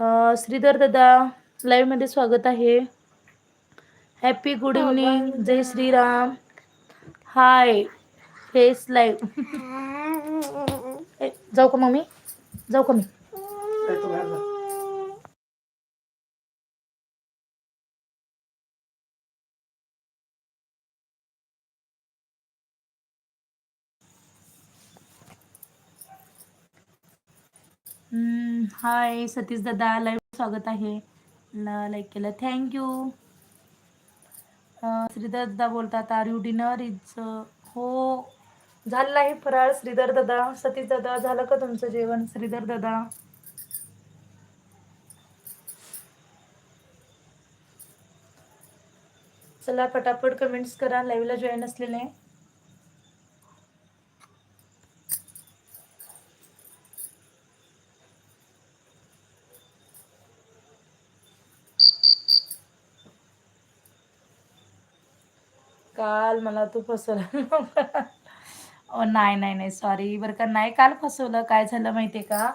श्रीधर दादा लाईव्हमध्ये स्वागत आहे. हॅपी गुड इव्हनिंग जय श्रीराम. हाय फेस लाईव्ह जाऊ का मम्मी? जाऊ का मी? हम्म, हाय सतीश दादा लाईव्ह स्वागत आहे. लाईक केलं. थँक्यू श्रीधर दादा बोलतात आर यू डिनर इज हो. झालं आहे फराळ श्रीधर दादा. सतीश दादा झालं का तुमचं जेवण श्रीधर दादा? चला पटापट कमेंट्स करा. लाईव्हला जॉईन असलेले. काल मला तू फसवलं. नाही नाही नाही सॉरी बरं का नाही काल फसवलं. काय झालं माहिती आहे का?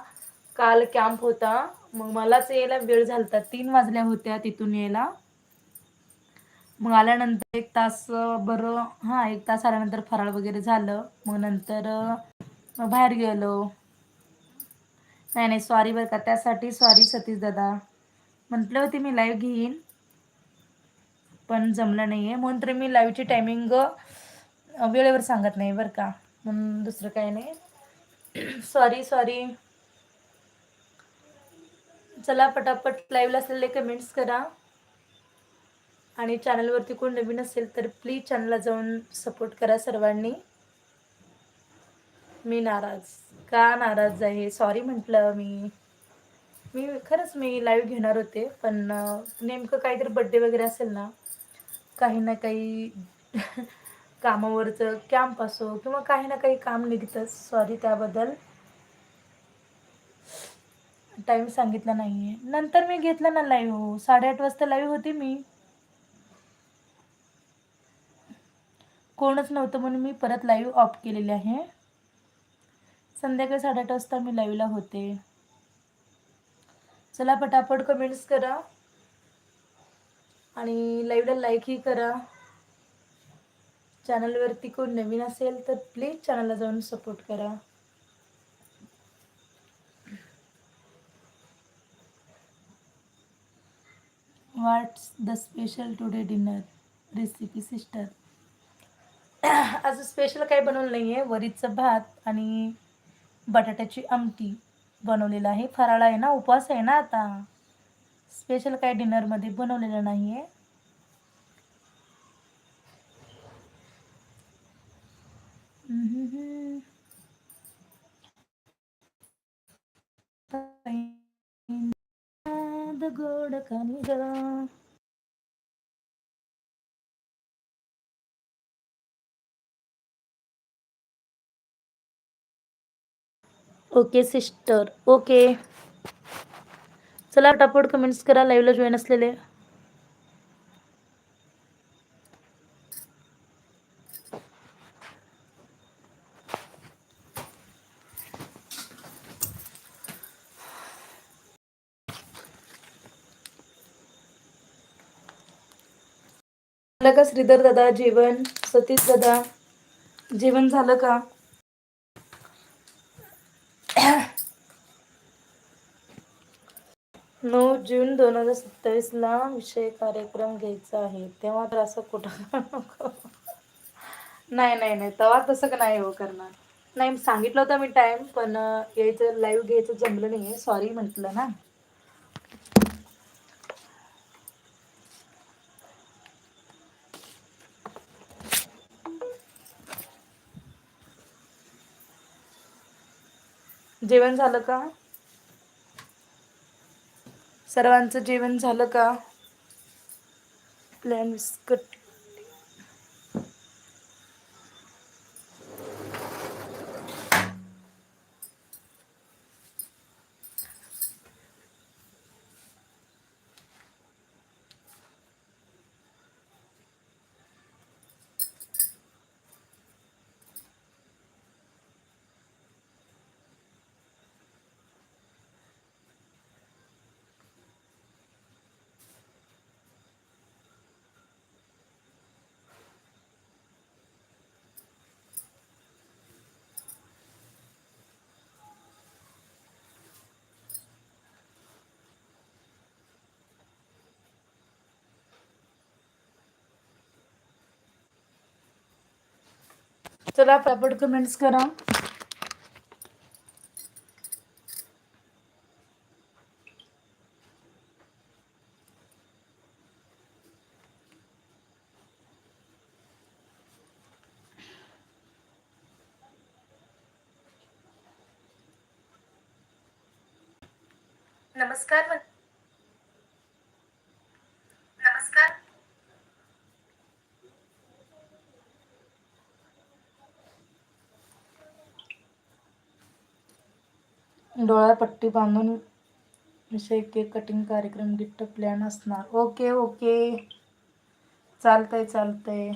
काल कॅम्प होता. मग मलाच यायला वेळ झालता. तीन वाजल्या होत्या तिथून यायला. मग आल्यानंतर एक तास बरं हां एक तास आल्यानंतर फराळ वगैरे झालं. मग नंतर मग बाहेर गेलो. नाही नाही सॉरी बरं का. त्यासाठी सॉरी सतीश दादा. म्हटलं होते मी लाईव्ह घेईन. पण जमलं नाही आहे म्हणून तर मी लाईव्हची टायमिंग वेळेवर सांगत नाही बरं का. म्हणून दुसरं काही नाही. सॉरी सॉरी चला पटापट लाईव्हला असलेले कमेंट्स करा. आणि चॅनलवरती कोण नवीन असेल तर प्लीज चॅनलला जाऊन सपोर्ट करा सर्वांनी. मी नाराज. का नाराज आहे? सॉरी म्हटलं मी. मी खरंच मी लाईव्ह घेणार होते पण नेमकं काहीतरी बड्डे वगैरे असेल ना काही ना काही कामावरचं कॅम्प असो किंवा काही ना काही काम निघतंच. सॉरी त्याबद्दल. टाईम सांगितला नाही आहे नंतर मी घेतलं ना लाईव्ह हो साडेआठ वाजता लाईव्ह होती मी. कोणच नव्हतं म्हणून मी परत लाईव्ह ऑफ केलेले आहे. संध्याकाळी साडेआठ वाजता मी लाईव्हला होते. चला पटापट कमेंट्स करा. आणि लाईव्हला लाईकही करा. चॅनलवरती कोण नवीन असेल तर प्लीज चॅनलला जाऊन सपोर्ट करा. What's the special today dinner recipe sister आज स्पेशल काही बनवलं नाही आहे वरीचं भात आणि बटाट्याची आमटी. बनवलेलं आहे. फराळा आहे ना उपवास आहे ना आता. स्पेशल काय डिनरमध्ये बनवलेलं नाही आहे गोड ओके सिस्टर. ओके. चला टापड कमेंट्स करा. लाईव्हला जॉईन असलेले. झालं का श्रीधर दादा? जेवण? सतीश दादा? जेवण झालं का? जून दोन हजार सत्तावीसला विषय कार्यक्रम घ्यायचा आहे. तेव्हा तर असं कुठं नको. नाही नाही नाही. तेव्हा तसं का नाही हो करणार? नाही सांगितलं होतं मी टाईम पण यायचं लाईव्ह घ्यायचं जमलं नाही आहे सॉरी म्हटलं ना. जेवण झालं का? सर्वांचं जेवण झालं का? प्लॅन बिस्कट चला पटापट कमेंट्स करा. नमस्कार म्हण- नमस्कार डोळ्या पट्टी बांधून विषय केक कटिंग कार्यक्रम गिफ्ट प्लॅन असणार. ओके ओके चालतंय चालतंय.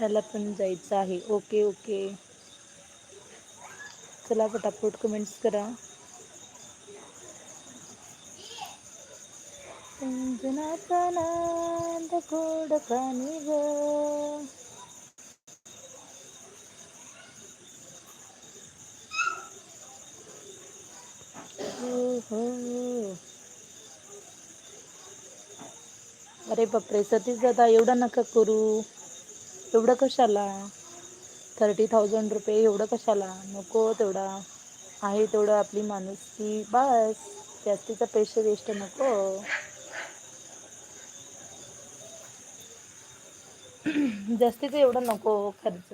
त्याला पण जायचं आहे. Okay okay. चला पटापट कमेंट्स करा. अंजनाचा नाद गोड कानी ग. अरे बापरे सतीश दादा एवढा नका करू. एवढं कशाला? थर्टी थाउजंड रुपये एवढं कशाला? नको तेवढा. आहे तेवढं आपली माणुसकी बस. जास्तीचा पैसे वेस्ट नको. जास्तीचं एवढं नको खर्च.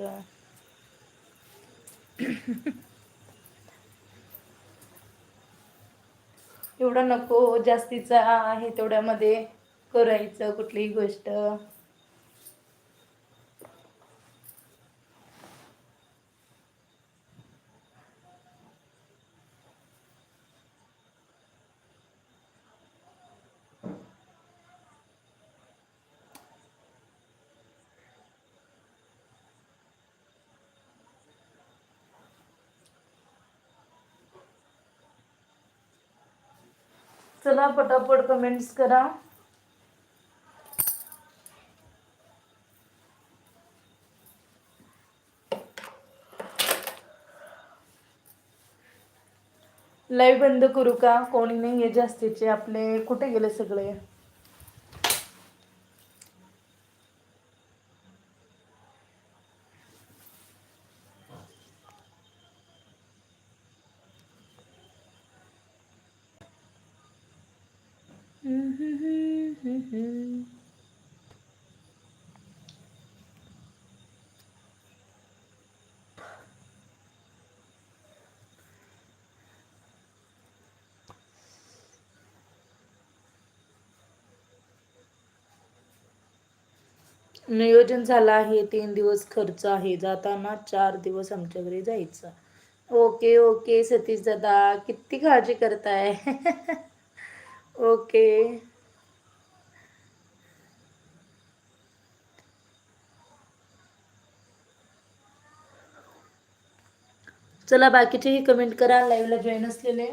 एवढं नको. जास्तीचा आहे तेवढ्यामध्ये. करायचं कुठलीही गोष्ट. चला पटापट कमेंट्स करा. लाईव्ह बंद करू का? कोणी नाही आहे जास्तीचे आपले. कुठे गेले सगळे? नियोजन झालं आहे तीन दिवस खर्च आहे. जाताना चार दिवस आमच्या घरी जायचं. ओके ओके सतीश दादा किती काळजी करताय? ओके. चला बाकीचेही कमेंट करा. लाईव्हला जॉईन असलेले.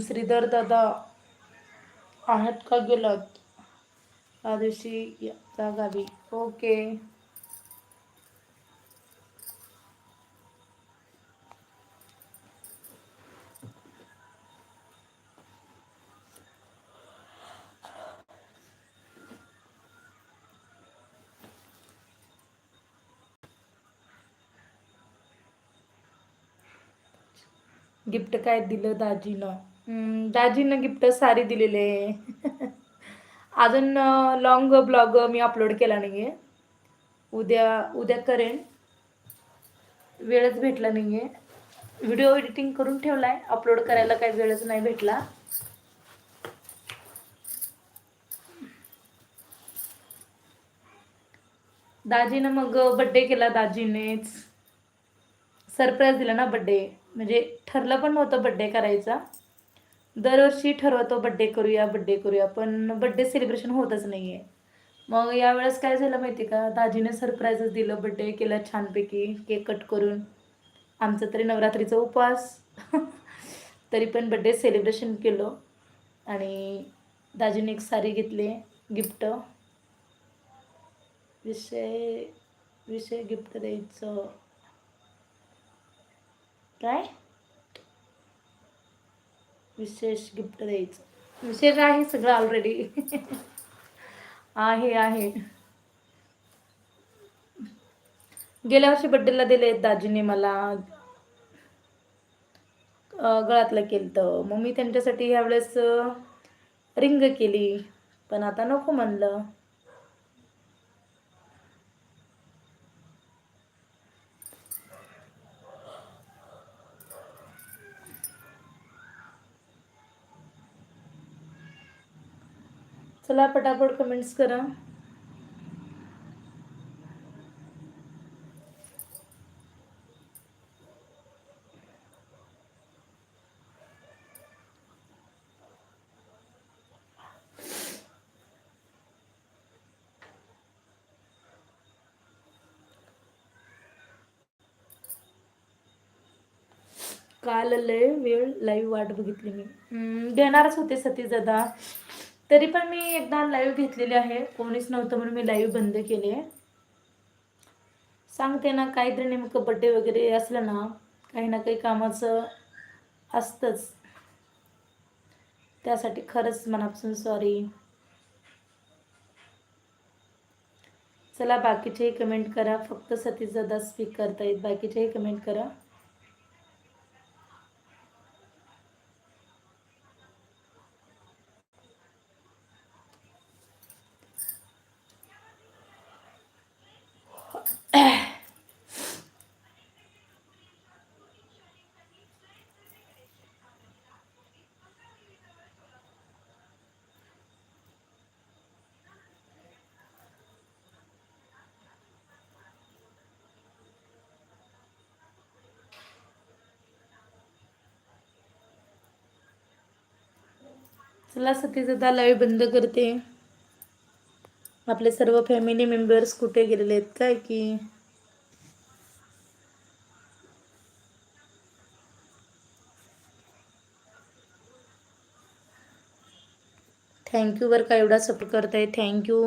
श्रीधर दादा आहेत का गेलात? त्या दिवशी या- जा गावी ओके. गिफ्ट काय दिलं दाजीनं? दाजीनं गिफ्ट सारी दिलेले. अजून लॉंग ब्लॉग मी अपलोड केला नाही आहे उद्या उद्या करेन. वेळच भेटला नाही आहे व्हिडिओ एडिटिंग करून ठेवला आहे अपलोड करायला काही वेळच नाही भेटला. दाजीनं मग बड्डे केला दाजीनेच. सरप्राईज दिला ना बड्डे म्हणजे ठरलं पण नव्हतं बड्डे करायचा. दरवर्षी ठरवतो बड्डे करूया बड्डे करूया पण बड्डे सेलिब्रेशन होतच नाही आहे मग यावेळेस काय झालं माहिती का? दाजीने सरप्राईजच दिलं बड्डे केलं छानपैकी केक कट करून. आमचं तरी नवरात्रीचा उपवास. तरी पण बड्डे सेलिब्रेशन केलं. आणि दाजीने एक साडी घेतली गिफ्ट विषय विषय गिफ्ट द्यायचं. काय? विशेष गिफ्ट द्यायचं. विशेष आहे सगळं ऑलरेडी आहे आहे. गेल्या वर्षी बड्डेला दिले दाजीने मला. गळातलं गळ्यातलं केलं तर मग मी त्यांच्यासाठी ह्यावेळेस रिंग केली. पण आता नको म्हणलं. चला पटापट कमेंट्स करा. काल लय वेळ लाईव्ह वाट बघितली मी. घेणारच होते सतीश दादा. तरी पण मी एकदा लाईव्ह घेतलेली आहे. कोणीच नव्हतं म्हणून मी लाईव्ह बंद केली आहे. सांगते ना काहीतरी नेमकं बड्डे वगैरे असलं ना काही ना काही कामाचं असतंच. त्यासाठी खरंच मनापासून सॉरी चला बाकीचेही कमेंट करा. फक्त सतीश दादा स्पीक करतायत बाकीचेही कमेंट करा. चला सतीश दादा लाईव्ह बंद करते. आपले सर्व फॅमिली मेंबर्स कुठे गेलेले आहेत काय की? थँक्यू बरं का एवढा सपोर्ट करताय. थँक्यू